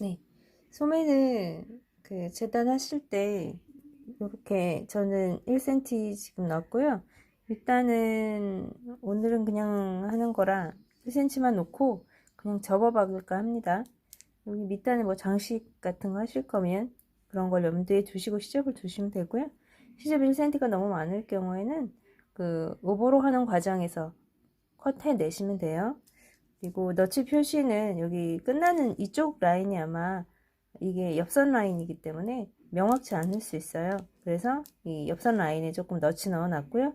네. 소매는 그 재단하실 때 이렇게 저는 1cm 지금 넣었고요. 일단은 오늘은 그냥 하는 거라 1cm만 놓고 그냥 접어 박을까 합니다. 여기 밑단에 뭐 장식 같은 거 하실 거면 그런 걸 염두에 두시고 시접을 두시면 되고요. 시접 1cm가 너무 많을 경우에는 그 오버로 하는 과정에서 컷해 내시면 돼요. 그리고 너치 표시는 여기 끝나는 이쪽 라인이 아마 이게 옆선 라인이기 때문에 명확치 않을 수 있어요. 그래서 이 옆선 라인에 조금 너치 넣어 놨고요.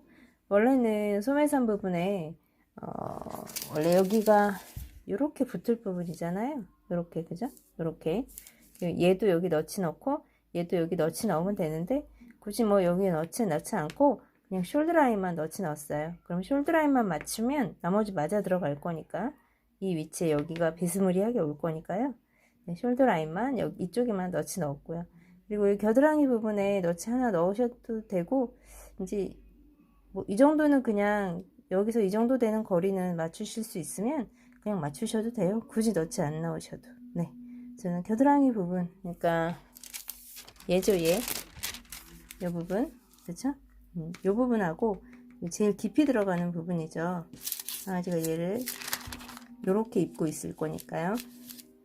원래는 소매선 부분에 어, 원래 여기가 이렇게 붙을 부분이잖아요. 이렇게 그죠? 이렇게 얘도 여기 넣지 넣고 얘도 여기 넣지 넣으면 되는데 굳이 뭐 여기 넣지 넣지 않고 그냥 숄드 라인만 넣지 넣었어요. 그럼 숄드 라인만 맞추면 나머지 맞아 들어갈 거니까 이 위치에 여기가 비스무리하게 올 거니까요. 네, 숄더 라인만 여기 이쪽에만 넣지 넣었고요. 그리고 이 겨드랑이 부분에 넣지 하나 넣으셔도 되고 이제 뭐 이 정도는 그냥 여기서 이 정도 되는 거리는 맞추실 수 있으면 그냥 맞추셔도 돼요. 굳이 넣지 안 넣으셔도. 네. 저는 겨드랑이 부분, 그러니까 얘죠, 얘. 이 부분, 그렇죠? 음, 이 부분하고 제일 깊이 들어가는 부분이죠. 아, 제가 얘를 이렇게 입고 있을 거니까요.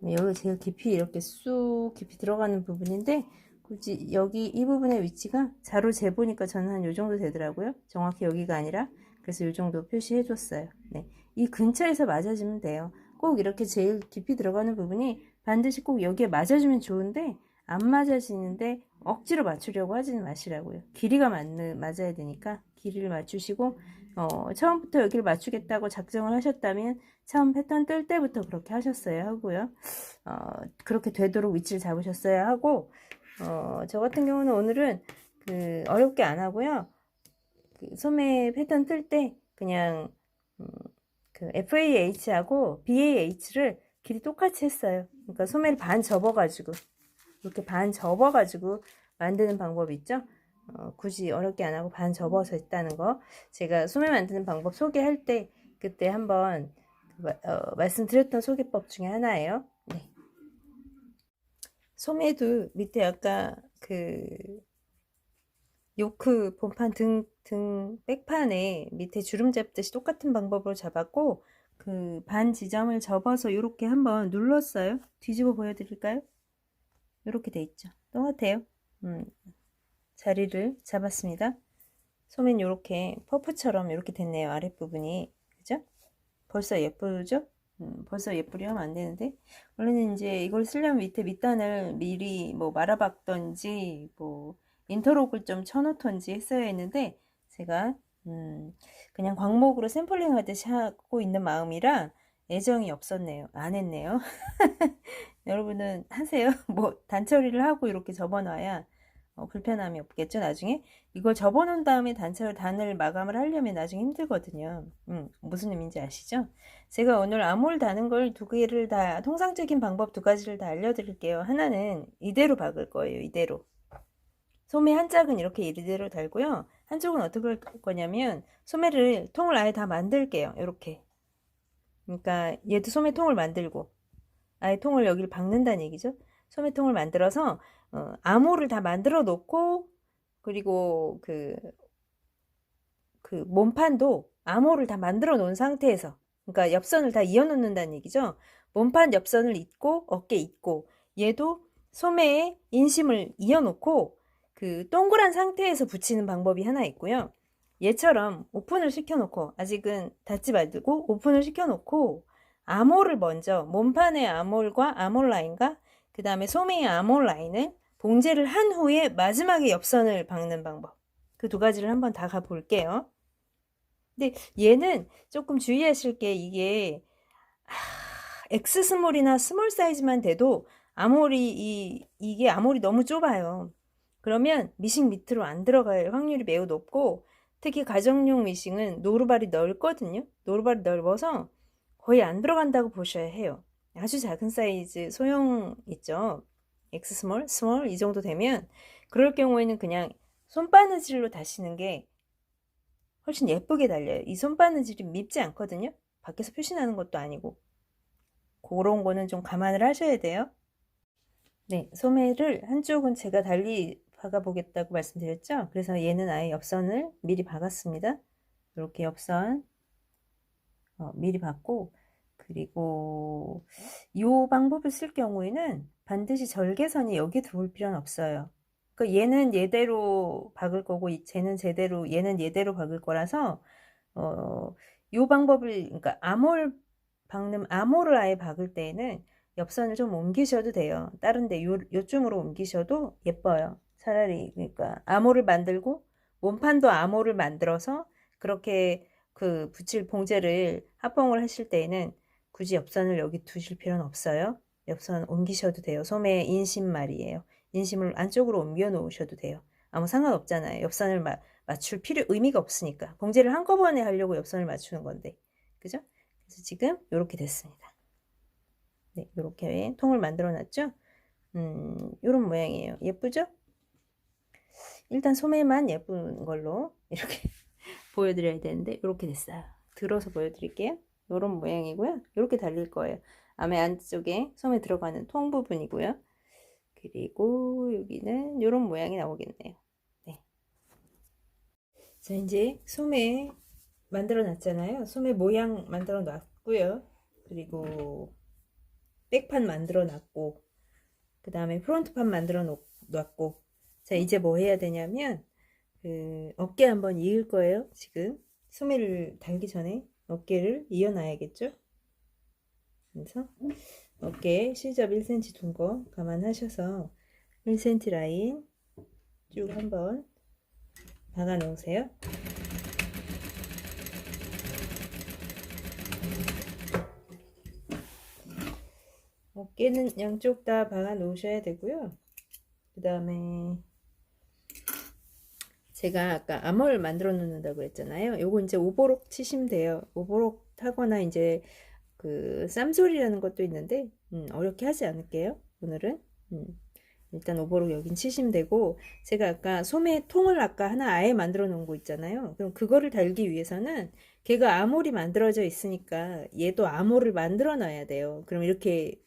여기 제일 깊이 이렇게 쑥 깊이 들어가는 부분인데 굳이 여기 이 부분의 위치가 자로 재보니까 저는 한 요 정도 되더라고요. 정확히 여기가 아니라 그래서 요 정도 표시해 줬어요. 네. 이 근처에서 맞아주면 돼요. 꼭 이렇게 제일 깊이 들어가는 부분이 반드시 꼭 여기에 맞아주면 좋은데 안 맞아지는데 억지로 맞추려고 하지는 마시라고요. 길이가 맞는, 맞아야 되니까 길이를 맞추시고 어, 처음부터 여기를 맞추겠다고 작정을 하셨다면 처음 패턴 뜰 때부터 그렇게 하셨어야 하고요. 어, 그렇게 되도록 위치를 잡으셨어야 하고 어, 저 같은 경우는 오늘은 그 어렵게 안 하고요. 그 소매 패턴 뜰 때 그냥 음, 그 FAH하고 BAH를 길이 똑같이 했어요. 그러니까 소매를 반 접어가지고 이렇게 반 접어가지고 만드는 방법 있죠? 어, 굳이 어렵게 안 하고 반 접어서 했다는 거 제가 소매 만드는 방법 소개할 때 그때 한번 어, 말씀드렸던 소개법 중에 하나예요. 네. 소매도 밑에 아까 그 요크 본판 등, 등 백판에 밑에 주름 잡듯이 똑같은 방법으로 잡았고 그 반 지점을 접어서 이렇게 한번 눌렀어요. 뒤집어 보여드릴까요? 이렇게 돼 있죠. 똑같아요. 음, 자리를 잡았습니다. 소매는 이렇게 퍼프처럼 이렇게 됐네요. 아랫부분이. 그죠? 벌써 예쁘죠? 음, 벌써 예쁘려 하면 안 되는데 원래는 이제 이걸 쓰려면 밑에 밑단을 미리 뭐 말아봤던지 뭐 인터록을 좀 쳐놓던지 했어야 했는데 제가 음, 그냥 광목으로 샘플링 하듯이 하고 있는 마음이라 애정이 없었네요. 안 했네요. 여러분은 하세요. 뭐 단처리를 하고 이렇게 접어놔야 어, 불편함이 없겠죠. 나중에 이걸 접어놓은 다음에 단처리 단을 마감을 하려면 나중에 힘들거든요. 음, 무슨 의미인지 아시죠? 제가 오늘 암홀 다는 걸 두 개를 다 통상적인 방법 두 가지를 다 알려드릴게요. 하나는 이대로 박을 거예요. 이대로. 소매 한 짝은 이렇게 이대로 달고요. 한쪽은 어떻게 할 거냐면 소매를 통을 아예 다 만들게요. 이렇게. 그러니까 얘도 소매통을 만들고 아예 통을 여기를 박는다는 얘기죠. 소매통을 만들어서 어, 암호를 다 만들어 놓고 그리고 그, 그 몸판도 암호를 다 만들어 놓은 상태에서 그러니까 옆선을 다 이어 놓는다는 얘기죠. 몸판 옆선을 잇고 어깨 잇고 얘도 소매에 인심을 이어 놓고 그 동그란 상태에서 붙이는 방법이 하나 있고요. 얘처럼 오픈을 시켜놓고 아직은 닫지 말고 오픈을 시켜놓고 암홀을 먼저 몸판의 암홀과 암홀 라인과 그 다음에 소매의 암홀 라인을 봉제를 한 후에 마지막에 옆선을 박는 방법 그 두 가지를 한번 다 가볼게요. 근데 얘는 조금 주의하실 게 이게 아, X 스몰이나 스몰 사이즈만 돼도 암홀이 이, 이게 암홀이 너무 좁아요. 그러면 미싱 밑으로 안 들어갈 확률이 매우 높고 특히 가정용 미싱은 노루발이 넓거든요. 노루발이 넓어서 거의 안 들어간다고 보셔야 해요. 아주 작은 사이즈 소형 있죠. X 스몰, 스몰 이 정도 되면 그럴 경우에는 그냥 손바느질로 다시는 게 훨씬 예쁘게 달려요. 이 손바느질이 밉지 않거든요. 밖에서 표시나는 것도 아니고 그런 거는 좀 감안을 하셔야 돼요. 네, 소매를 한쪽은 제가 달리 박아보겠다고 말씀드렸죠? 그래서 얘는 아예 옆선을 미리 박았습니다. 이렇게 옆선 어, 미리 박고 그리고 이 방법을 쓸 경우에는 반드시 절개선이 여기 들어올 필요는 없어요. 그 얘는 얘대로 박을 거고 이- 쟤는 제대로 얘는 얘대로 박을 거라서 어, 이 방법을 그러니까 암홀 박는 암홀을 아예 박을 때에는 옆선을 좀 옮기셔도 돼요. 다른데 요 요쯤으로 옮기셔도 예뻐요. 차라리 그러니까 암호를 만들고 원판도 암호를 만들어서 그렇게 그 붙일 봉제를 합봉을 하실 때에는 굳이 옆선을 여기 두실 필요는 없어요. 옆선 옮기셔도 돼요. 소매 인심 말이에요. 인심을 안쪽으로 옮겨 놓으셔도 돼요. 아무 상관없잖아요. 옆선을 마, 맞출 필요 의미가 없으니까 봉제를 한꺼번에 하려고 옆선을 맞추는 건데 그죠? 그래서 지금 이렇게 됐습니다. 네, 이렇게 통을 만들어 놨죠? 음, 이런 모양이에요. 예쁘죠? 일단 소매만 예쁜 걸로 이렇게 보여드려야 되는데 이렇게 됐어요. 들어서 보여드릴게요. 이런 모양이고요. 이렇게 달릴 거예요. 아메 안쪽에 소매 들어가는 통 부분이고요. 그리고 여기는 이런 모양이 나오겠네요. 네. 자 이제 소매 만들어 놨잖아요. 소매 모양 만들어 놨고요. 그리고 백판 만들어 놨고 그 다음에 프론트판 만들어 놓- 놨고 자 이제 뭐 해야 되냐면 그 어깨 한번 이을 거예요 지금 소매를 달기 전에 어깨를 이어놔야겠죠 그래서 어깨 실접 1cm 둔 거 감안하셔서 1cm 라인 쭉 한번 박아 놓으세요 어깨는 양쪽 다 박아 놓으셔야 되고요. 그 다음에 제가 아까 암호를 만들어 놓는다고 했잖아요. 요거 이제 오버록 치시면 돼요. 오버록 하거나 이제 그 쌈소리라는 것도 있는데 음, 어렵게 하지 않을게요. 오늘은 음, 일단 오버록 여긴 치시면 되고 제가 아까 소매 통을 아까 하나 아예 만들어 놓은 거 있잖아요. 그럼 그거를 달기 위해서는 걔가 암홀이 만들어져 있으니까 얘도 암홀을 만들어 놔야 돼요. 그럼 이렇게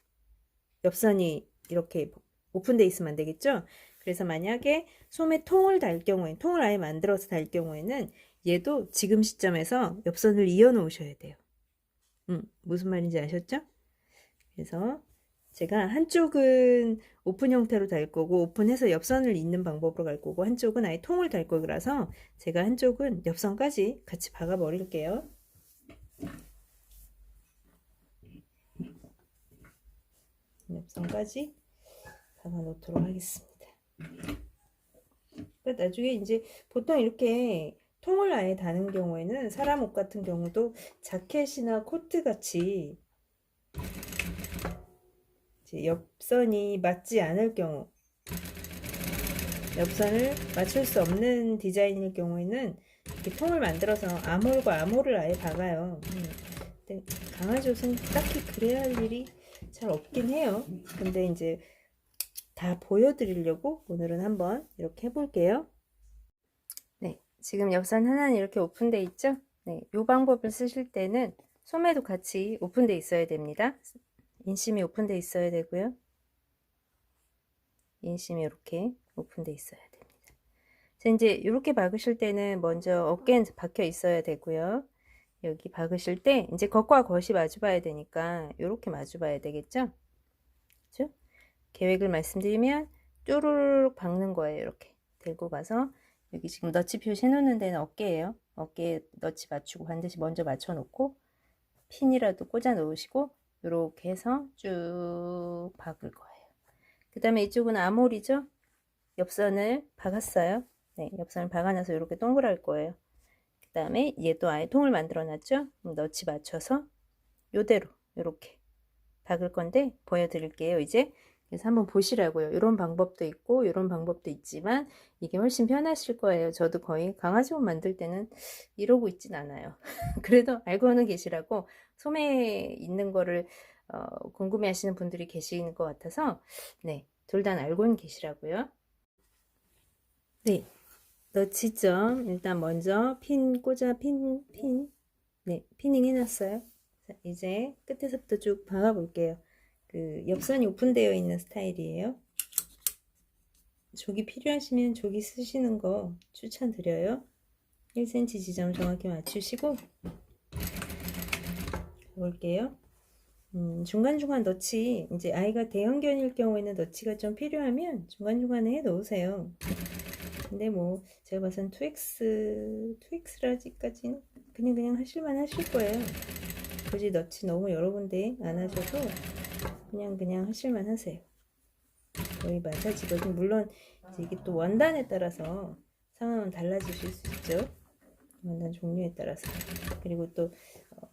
옆선이 이렇게 오픈돼 있으면 안 되겠죠? 그래서 만약에 소매 통을 달 경우에 통을 아예 만들어서 달 경우에는 얘도 지금 시점에서 옆선을 이어 놓으셔야 돼요. 음, 무슨 말인지 아셨죠? 그래서 제가 한쪽은 오픈 형태로 달 거고 오픈해서 옆선을 잇는 방법으로 갈 거고 한쪽은 아예 통을 달 거라서 제가 한쪽은 옆선까지 같이 박아 버릴게요. 옆선까지 박아 놓도록 하겠습니다. 그러니까 나중에 이제 보통 이렇게 통을 아예 다는 경우에는 사람 옷 같은 경우도 자켓이나 코트 같이 이제 옆선이 맞지 않을 경우 옆선을 맞출 수 없는 디자인일 경우에는 이렇게 통을 만들어서 암홀과 암홀을 아예 박아요. 음. 근데 강아지 옷은 딱히 그래야 할 일이 잘 없긴 해요. 근데 이제 다 보여드리려고 오늘은 한번 이렇게 해볼게요. 네, 지금 옆선 하나는 이렇게 오픈돼 있죠? 네, 이 방법을 쓰실 때는 소매도 같이 오픈돼 있어야 됩니다. 인심이 오픈돼 있어야 되고요. 인심이 이렇게 오픈돼 있어야 됩니다. 자, 이제 이렇게 박으실 때는 먼저 어깨는 박혀 있어야 되고요. 여기 박으실 때 이제 겉과 겉이 마주 봐야 되니까 이렇게 마주 봐야 되겠죠? 그죠? 계획을 말씀드리면 쭈루룩 박는 거예요. 이렇게 들고 가서 여기 지금 너치 표시 해놓는 데는 어깨예요. 어깨에 너치 맞추고 반드시 먼저 맞춰 놓고 핀이라도 꽂아 놓으시고 이렇게 해서 쭉 박을 거예요. 그 다음에 이쪽은 아몰이죠. 옆선을 박았어요. 네, 옆선을 박아놔서 이렇게 동그랄 거예요. 그 다음에 얘도 아예 통을 만들어 놨죠. 너치 맞춰서 요대로 이렇게 박을 건데 보여드릴게요. 이제 그래서 한번 보시라고요. 이런 방법도 있고 이런 방법도 있지만 이게 훨씬 편하실 거예요. 저도 거의 강아지 옷 만들 때는 이러고 있진 않아요. 그래도 알고는 계시라고 소매에 있는 거를 어, 궁금해 하시는 분들이 계시는 것 같아서 네, 둘 다 알고는 계시라고요. 네, 너치점 일단 먼저 핀 꽂아 핀, 핀 네, 피닝 해놨어요. 자, 이제 끝에서부터 쭉 박아 볼게요. 그 옆선이 오픈되어 있는 스타일이에요. 조기 필요하시면 조기 쓰시는 거 추천드려요. 1cm 지점 정확히 맞추시고 볼게요. 음, 중간중간 너치 이제 아이가 대형견일 경우에는 너치가 좀 필요하면 중간중간에 해 놓으세요. 근데 뭐 제가 봐선 2X 2X라지까지는 그냥 그냥 하실만 하실 거예요. 굳이 너치 너무 여러 군데 안 하셔도 그냥 그냥 하실만 하세요. 거의 마사지거든. 물론 이제 이게 또 원단에 따라서 상황은 달라지실 수 있죠. 원단 종류에 따라서. 그리고 또 어,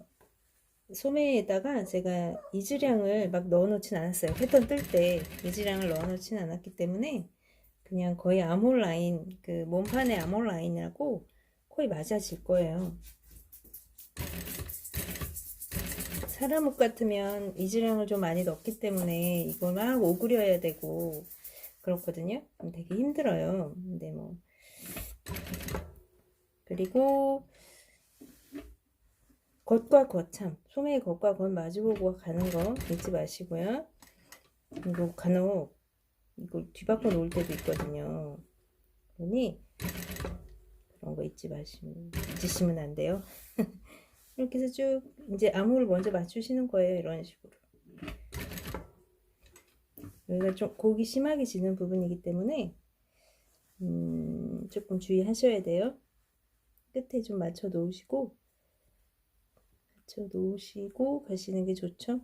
소매에다가 제가 이즈량을 막 넣어놓진 않았어요. 패턴 뜰 때 이즈량을 넣어놓진 않았기 때문에 그냥 거의 아몰 라인 그 몸판의 아몰 라인이라고 거의 맞아질 거예요. 사람 옷 같으면 이즈량을 좀 많이 넣기 때문에 이걸 막 오그려야 되고 그렇거든요. 되게 힘들어요. 근데 뭐 그리고 겉과 겉참 소매의 겉과 겉 마주보고 가는 거 잊지 마시고요. 그리고 간혹 이걸 뒤바꿔 놓을 때도 있거든요. 그러니 그런 거 잊지 마시면 잊으시면 안 돼요. 이렇게 해서 쭉 이제 암호를 먼저 맞추시는 거예요. 이런 식으로. 여기가 좀 곡이 심하게 지는 부분이기 때문에 음, 조금 주의하셔야 돼요. 끝에 좀 맞춰 놓으시고 맞춰 놓으시고 가시는 게 좋죠.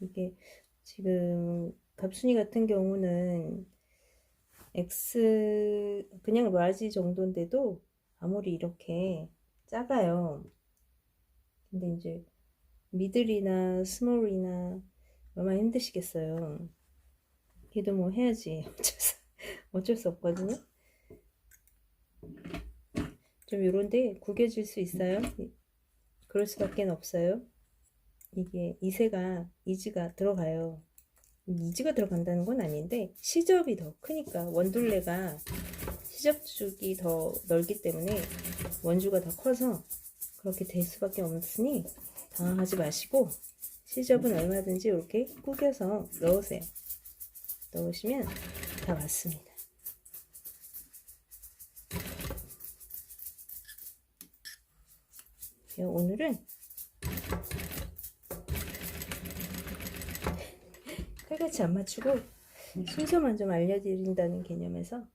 이게 지금 갑순이 같은 경우는 X 그냥 라지 정도인데도 아무리 이렇게 작아요. 근데 이제 미들이나 스몰이나 얼마나 힘드시겠어요. 걔도 뭐 해야지 어쩔 수, 어쩔 수 없거든요. 좀 요런데 구겨질 수 있어요. 그럴 수밖에 없어요. 이게 이세가 이지가 들어가요. 이지가 들어간다는 건 아닌데 시접이 더 크니까 원둘레가 시접축이 더 넓기 때문에 원주가 더 커서 그렇게 될 수밖에 없으니 당황하지 마시고 시접은 얼마든지 이렇게 구겨서 넣으세요. 넣으시면 다 맞습니다. 오늘은 칼같이 안 맞추고 순서만 좀 알려드린다는 개념에서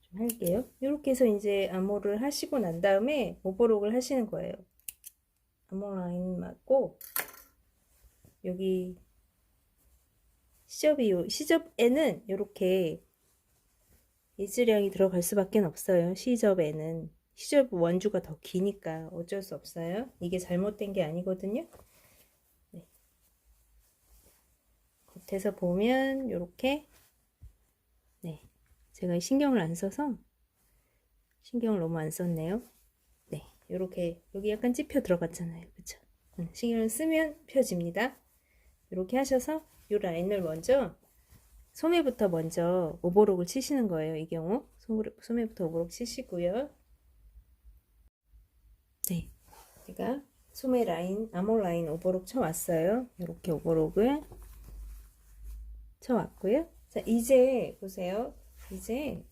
좀 할게요. 이렇게 해서 이제 암호를 하시고 난 다음에 오버록을 하시는 거예요. 암호 라인 맞고 여기 시접이 요 시접에는 이렇게 이즈량이 들어갈 수밖에 없어요. 시접에는 시접 원주가 더 기니까 어쩔 수 없어요. 이게 잘못된 게 아니거든요. 네. 겉에서 보면 이렇게 네 제가 신경을 안 써서 신경을 너무 안 썼네요. 네 이렇게 여기 약간 찝혀 들어갔잖아요. 그쵸? 신경을 쓰면 펴집니다. 이렇게 하셔서 이 라인을 먼저 소매부터 먼저 오버록을 치시는 거예요. 이 경우 소매부터 오버록 치시고요. 네, 제가 소매 라인, 암홀 라인 오버록 쳐왔어요. 이렇게 오버록을 쳐왔고요. 자, 이제 보세요. 이제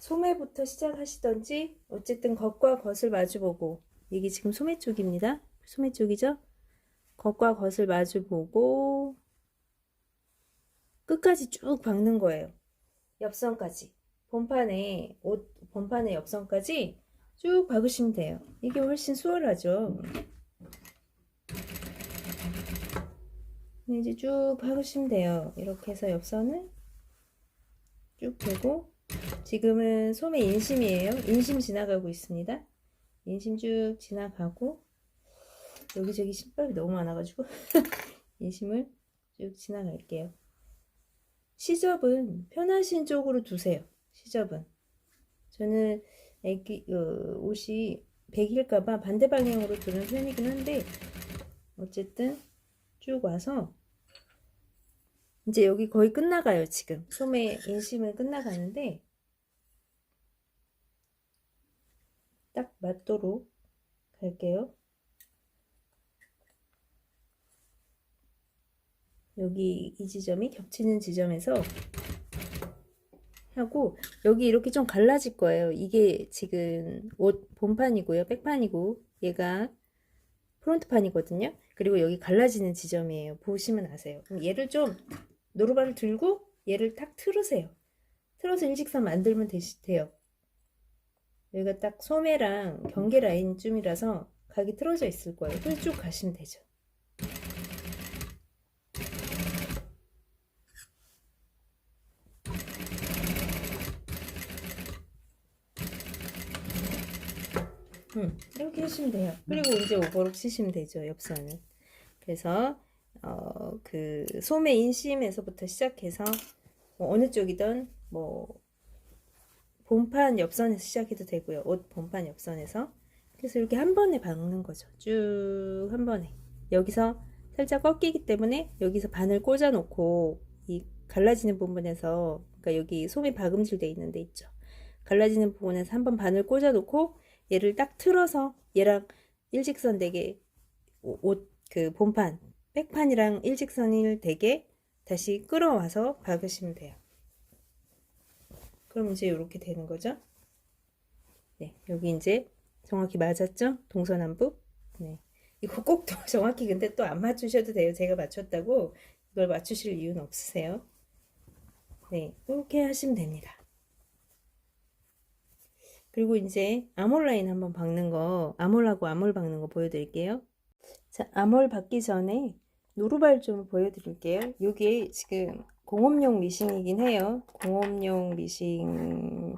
소매부터 시작하시던지 어쨌든 겉과 겉을 마주보고 이게 지금 소매 쪽입니다. 소매 쪽이죠? 겉과 겉을 마주보고 끝까지 쭉 박는 거예요. 옆선까지. 본판에 옷 본판의 옆선까지 쭉 박으시면 돼요. 이게 훨씬 수월하죠. 이제 쭉 박으시면 돼요. 이렇게 해서 옆선을 쭉 대고 지금은 소매 인심이에요. 인심 지나가고 있습니다. 인심 쭉 지나가고 여기저기 신발이 너무 많아가지고 인심을 쭉 지나갈게요. 시접은 편하신 쪽으로 두세요. 시접은 저는 애기 어, 옷이 백일까봐 반대 방향으로 두는 편이긴 한데 어쨌든 쭉 와서 이제 여기 거의 끝나가요 지금 소매 인심은 끝나가는데 딱 맞도록 갈게요 여기 이 지점이 겹치는 지점에서 하고 여기 이렇게 좀 갈라질 거예요. 이게 지금 옷 본판이고요. 백판이고 얘가 프론트판이거든요. 그리고 여기 갈라지는 지점이에요. 보시면 아세요. 그럼 얘를 좀 노루발을 들고 얘를 딱 틀으세요. 틀어서 일직선 만들면 되시, 돼요. 여기가 딱 소매랑 경계 라인쯤이라서 각이 틀어져 있을 거예요. 그래서 쭉 가시면 되죠. 음, 하시면 돼요. 그리고 이제 오버로 치시면 되죠. 옆선은. 그래서 어, 그 소매 인심에서부터 시작해서 뭐 어느 쪽이든 뭐 본판 옆선에서 시작해도 되고요. 옷 본판 옆선에서. 그래서 이렇게 한 번에 박는 거죠. 쭉 한 번에. 여기서 살짝 꺾이기 때문에 여기서 바늘 꽂아 놓고 이 갈라지는 부분에서 그러니까 여기 소매 박음질 돼 있는 데 있죠. 갈라지는 부분에서 한번 바늘 꽂아 놓고 얘를 딱 틀어서 얘랑 일직선 되게 옷 그 본판 백판이랑 일직선을 되게 다시 끌어와서 박으시면 돼요. 그럼 이제 이렇게 되는 거죠. 네, 여기 이제 정확히 맞았죠? 동서남북. 네. 이거 꼭또 정확히 근데 또 안 맞추셔도 돼요. 제가 맞췄다고 이걸 맞추실 이유는 없으세요. 네, 이렇게 하시면 됩니다. 그리고 이제 아몰 라인 한번 박는 거, 아몰하고 아몰 박는 거 보여드릴게요. 자, 아몰 박기 전에 노루발 좀 보여드릴게요. 이게 지금 공업용 미싱이긴 해요. 공업용 미싱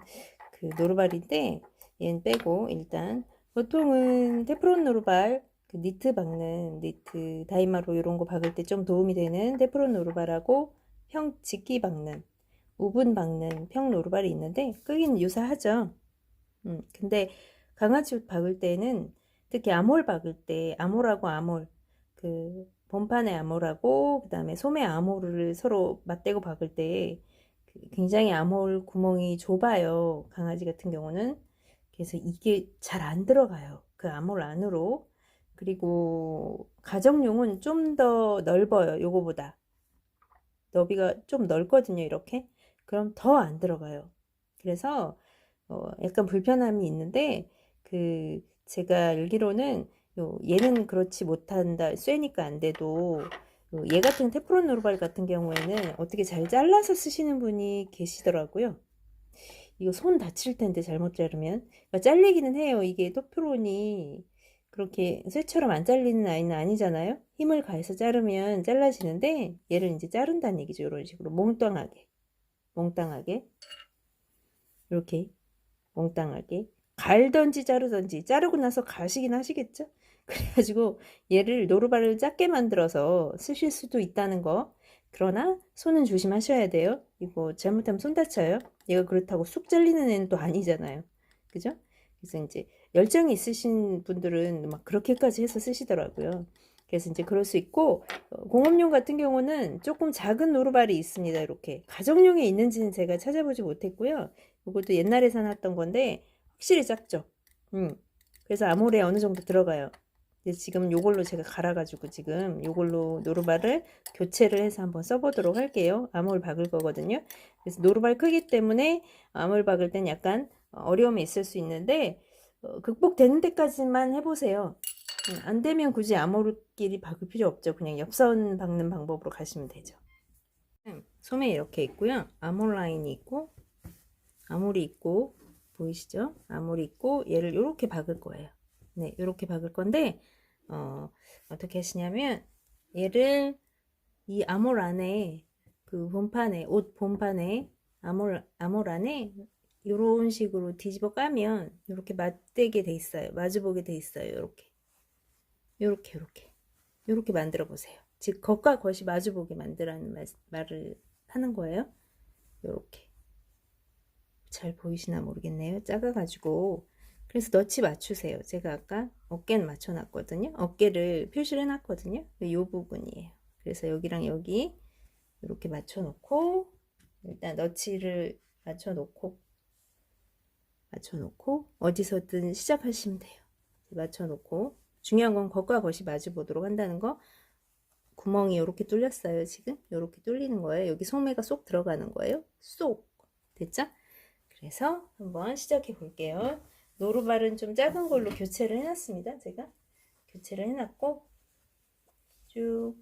그 노루발인데 얘는 빼고 일단 보통은 테프론 노루발 그 니트 박는 니트 다이마로 이런 거 박을 때 좀 도움이 되는 테프론 노루발하고 평 직기 박는 우분 박는 평 노루발이 있는데 끄기는 유사하죠. 음, 근데 강아지 옷 박을 때는 특히 아몰 박을 때 아몰하고 아몰 그 본판에 아몰하고 그 다음에 소매 아몰을 서로 맞대고 박을 때 굉장히 아몰 구멍이 좁아요. 강아지 같은 경우는 그래서 이게 잘 안 들어가요. 그 아몰 안으로 그리고 가정용은 좀 더 넓어요. 요거보다 너비가 좀 넓거든요. 이렇게 그럼 더 안 들어가요. 그래서 어, 약간 불편함이 있는데 그 제가 알기로는 요 얘는 그렇지 못한다 쇠니까 안 돼도 얘 같은 테프론 노루발 같은 경우에는 어떻게 잘 잘라서 쓰시는 분이 계시더라고요. 이거 손 다칠 텐데 잘못 자르면 그러니까 잘리기는 해요. 이게 토프론이 그렇게 쇠처럼 안 잘리는 아이는 아니잖아요. 힘을 가해서 자르면 잘라지는데 얘를 이제 자른다는 얘기죠. 이런 식으로 몽땅하게 몽땅하게 이렇게 몽땅하게. 갈던지 자르던지 자르고 나서 가시긴 하시겠죠? 그래가지고 얘를 노루발을 작게 만들어서 쓰실 수도 있다는 거. 그러나 손은 조심하셔야 돼요. 이거 잘못하면 손 다쳐요. 얘가 그렇다고 쑥 잘리는 애는 또 아니잖아요. 그죠? 그래서 이제 열정이 있으신 분들은 막 그렇게까지 해서 쓰시더라고요. 그래서 이제 그럴 수 있고 어, 공업용 같은 경우는 조금 작은 노루발이 있습니다 이렇게. 가정용에 있는지는 제가 찾아보지 못했고요 이것도 옛날에 사놨던 건데 확실히 작죠. 음. 그래서 아모레 어느 정도 들어가요. 지금 요걸로 제가 갈아가지고 지금 요걸로 노루발을 교체를 해서 한번 써보도록 할게요. 암홀 박을 거거든요. 그래서 노루발 크기 때문에 암홀 박을 땐 약간 어려움이 있을 수 있는데 어, 극복되는 데까지만 해보세요. 음, 안 되면 굳이 암홀끼리 박을 필요 없죠. 그냥 옆선 박는 방법으로 가시면 되죠. 음, 소매 이렇게 있고요. 암홀 라인이 있고 아몰이 있고 보이시죠? 아몰이 있고 얘를 이렇게 박을 거예요. 네, 이렇게 박을 건데 어, 어떻게 하시냐면 얘를 이 아몰 안에 그 본판에 옷 본판에 아몰 아몰 안에 이런 식으로 뒤집어 까면 이렇게 맞대게 돼 있어요. 마주보게 돼 있어요. 이렇게 이렇게 이렇게 이렇게 만들어 보세요. 즉 겉과 겉이 마주보게 만들라는 말, 말을 하는 거예요. 이렇게 잘 보이시나 모르겠네요. 작아가지고 그래서 너치 맞추세요. 제가 아까 어깨는 맞춰놨거든요. 어깨를 표시를 해놨거든요. 이 부분이에요. 그래서 여기랑 여기 이렇게 맞춰놓고 일단 너치를 맞춰놓고 맞춰놓고 어디서든 시작하시면 돼요. 맞춰놓고 중요한 건 겉과 겉이 마주 보도록 한다는 거 구멍이 이렇게 뚫렸어요. 지금 이렇게 뚫리는 거예요. 여기 소매가 쏙 들어가는 거예요. 쏙 됐죠? 그래서 한번 시작해 볼게요. 노루발은 좀 작은 걸로 교체를 해놨습니다. 제가 교체를 해놨고 쭉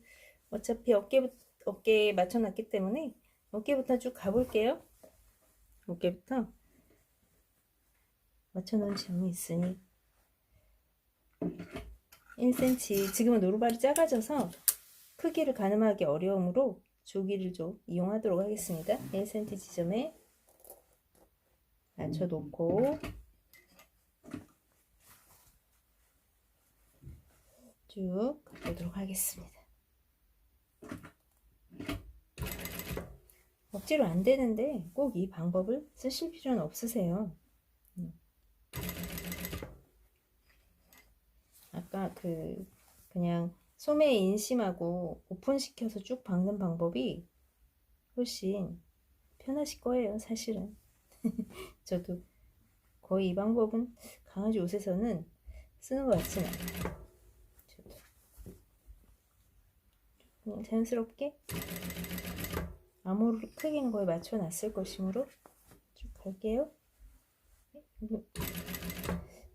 어차피 어깨 어깨에 맞춰놨기 때문에 어깨부터 쭉 가볼게요. 어깨부터 맞춰놓은 점이 있으니 1cm 지금은 노루발이 작아져서 크기를 가늠하기 어려우므로 조기를 좀 이용하도록 하겠습니다. 1cm 지점에 맞춰놓고 쭉 가보도록 하겠습니다. 억지로 안 되는데 꼭 이 방법을 쓰실 필요는 없으세요. 음. 아까 그 그냥 소매 인심하고 오픈시켜서 쭉 박는 방법이 훨씬 편하실 거예요, 사실은. 저도 거의 이 방법은 강아지 옷에서는 쓰는 것 같진 않아요. 저도 자연스럽게 암호를 크기는 거에 맞춰 놨을 것이므로 쭉 갈게요.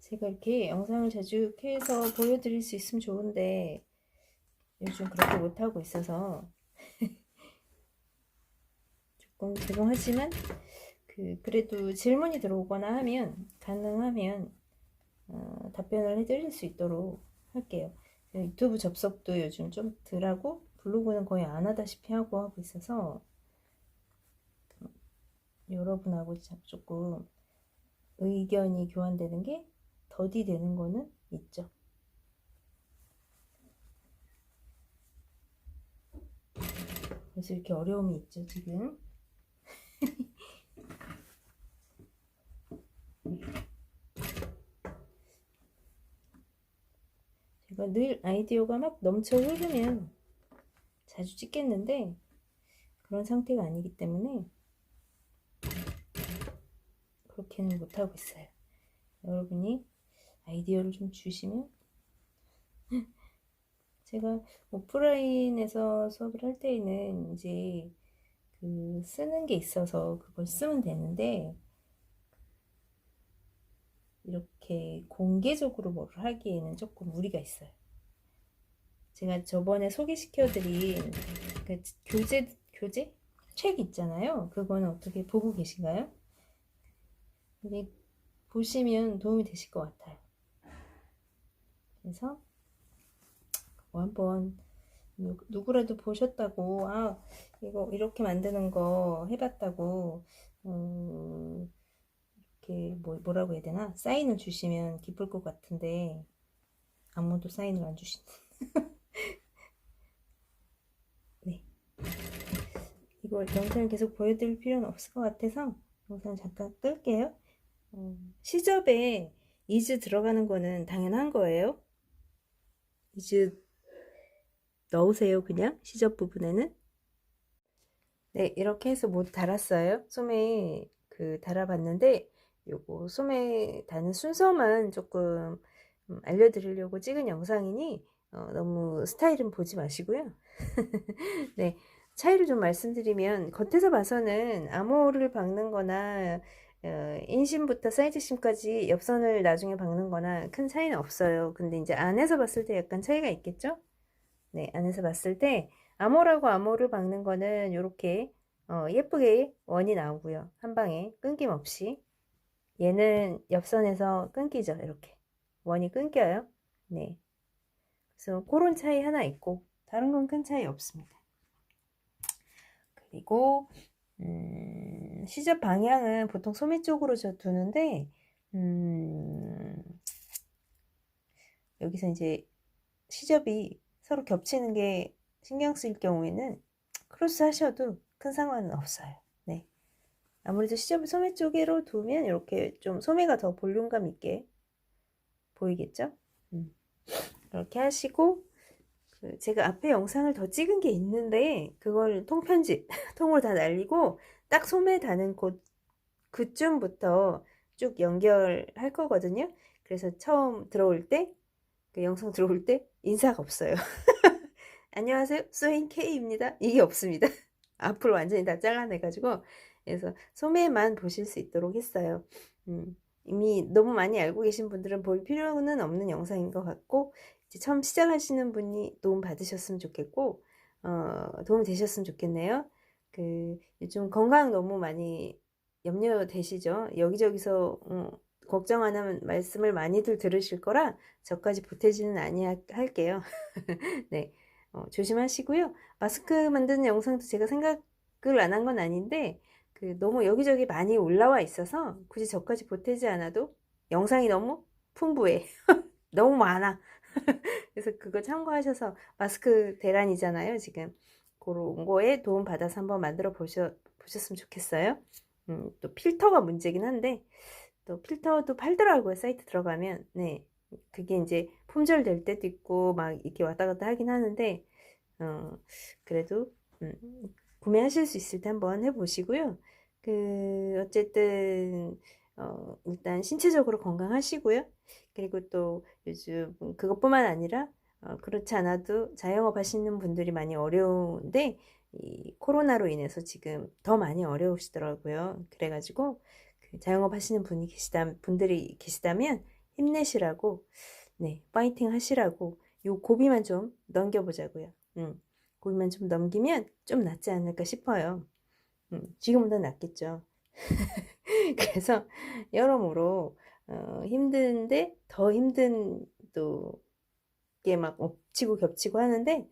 제가 이렇게 영상을 자주 켜서 보여드릴 수 있으면 좋은데 요즘 그렇게 못하고 있어서 조금 죄송하지만 그 그래도 질문이 들어오거나 하면 가능하면 어, 답변을 해드릴 수 있도록 할게요. 유튜브 접속도 요즘 좀 덜하고 블로그는 거의 안 하다시피 하고 하고 있어서 여러분하고 조금 의견이 교환되는 게 더디 되는 거는 있죠. 그래서 이렇게 어려움이 있죠, 지금. 늘 아이디어가 막 넘쳐 흐르면 자주 찍겠는데 그런 상태가 아니기 때문에 그렇게는 못하고 있어요. 여러분이 아이디어를 좀 주시면 제가 오프라인에서 수업을 할 때에는 이제 그 쓰는 게 있어서 그걸 쓰면 되는데 이렇게 공개적으로 뭐를 하기에는 조금 무리가 있어요. 제가 저번에 소개시켜드린 그 교재 교재 책 있잖아요. 그거는 어떻게 보고 계신가요? 여기 보시면 도움이 되실 것 같아요. 그래서 그거 한번 누- 누구라도 보셨다고 아 이거 이렇게 만드는 거 해봤다고 음, 이렇게 뭐, 뭐라고 해야 되나 사인을 주시면 기쁠 것 같은데 아무도 사인을 안네 이걸 영상을 계속 보여드릴 필요는 없을 것 같아서 영상 잠깐 끌게요. 어, 시접에 이즈 들어가는 거는 당연한 거예요. 이즈 넣으세요, 그냥 시접 부분에는. 네, 이렇게 해서 모두 달았어요. 소매 그 달아봤는데 요거 소매 다는 순서만 조금 음, 알려드리려고 찍은 영상이니 어, 너무 스타일은 보지 마시고요. 네, 차이를 좀 말씀드리면 겉에서 봐서는 암호를 박는 거나 어, 인심부터 사이드심까지 옆선을 나중에 박는 거나 큰 차이는 없어요. 근데 이제 안에서 봤을 때 약간 차이가 있겠죠? 네, 안에서 봤을 때 암호라고 암호를 박는 거는 이렇게 어, 예쁘게 원이 나오고요. 한 방에 끊김없이. 얘는 옆선에서 끊기죠. 이렇게. 원이 끊겨요. 네. 그래서 그런 차이 하나 있고 다른 건 큰 차이 없습니다. 그리고 음, 시접 방향은 보통 소매 쪽으로 저 두는데 음, 여기서 이제 시접이 서로 겹치는 게 신경 쓰일 경우에는 크로스 하셔도 큰 상관은 없어요. 네. 아무래도 시접을 소매 쪽으로 두면 이렇게 좀 소매가 더 볼륨감 있게 보이겠죠? 음. 이렇게 하시고 그 제가 앞에 영상을 더 찍은 게 있는데 그걸 통편집 통으로 다 날리고 딱 소매 다는 곳 그쯤부터 쭉 연결할 거거든요. 그래서 처음 들어올 때 그 영상 들어올 때 인사가 없어요. 안녕하세요. 소인 K입니다. 이게 없습니다. 앞으로 완전히 다 잘라내 가지고, 그래서 소매만 보실 수 있도록 했어요. 음, 이미 너무 많이 알고 계신 분들은 볼 필요는 없는 영상인 것 같고, 처음 시작하시는 분이 도움 받으셨으면 좋겠고, 어, 도움 되셨으면 좋겠네요. 그, 요즘 건강 너무 많이 염려되시죠? 여기저기서, 어, 걱정하는 말씀을 많이들 들으실 거라 저까지 보태지는 아니할게요. 네. 어, 조심하시고요. 마스크 만드는 영상도 제가 생각을 안 한 건 아닌데, 그 너무 여기저기 많이 올라와 있어서 굳이 저까지 보태지 않아도 영상이 너무 풍부해. 너무 많아. 그래서 그거 참고하셔서 마스크 대란이잖아요, 지금. 그런 거에 도움 받아서 한번 만들어 보셔, 보셨으면 좋겠어요. 음, 또 필터가 문제긴 한데, 또 필터도 팔더라고요, 사이트 들어가면. 네. 그게 이제 품절될 때도 있고, 막 이렇게 왔다 갔다 하긴 하는데, 어, 그래도, 음, 구매하실 수 있을 때 한번 해보시고요. 그, 어쨌든, 어, 일단 신체적으로 건강하시고요. 그리고 또 요즘 그것뿐만 아니라, 어, 그렇지 않아도 자영업 하시는 분들이 많이 어려운데, 이 코로나로 인해서 지금 더 많이 어려우시더라고요. 그래가지고, 그 자영업 하시는 분이 계시다, 분들이 계시다면 힘내시라고, 네, 파이팅 하시라고, 요 고비만 좀 넘겨보자고요. 음, 고비만 좀 넘기면 좀 낫지 않을까 싶어요. 음, 지금보다 낫겠죠. 그래서 여러모로 어, 힘든데 더 힘든 또게막 엎치고 겹치고 하는데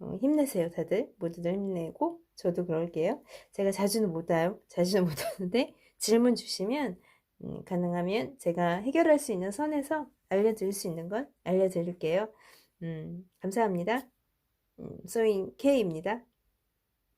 어, 힘내세요 다들 모두들 힘내고 저도 그럴게요. 제가 자주는 못 와요. 자주는 못 하는데 질문 주시면 음, 가능하면 제가 해결할 수 있는 선에서 알려드릴 수 있는 건 알려드릴게요. 음, 감사합니다. 음, 소인 K입니다.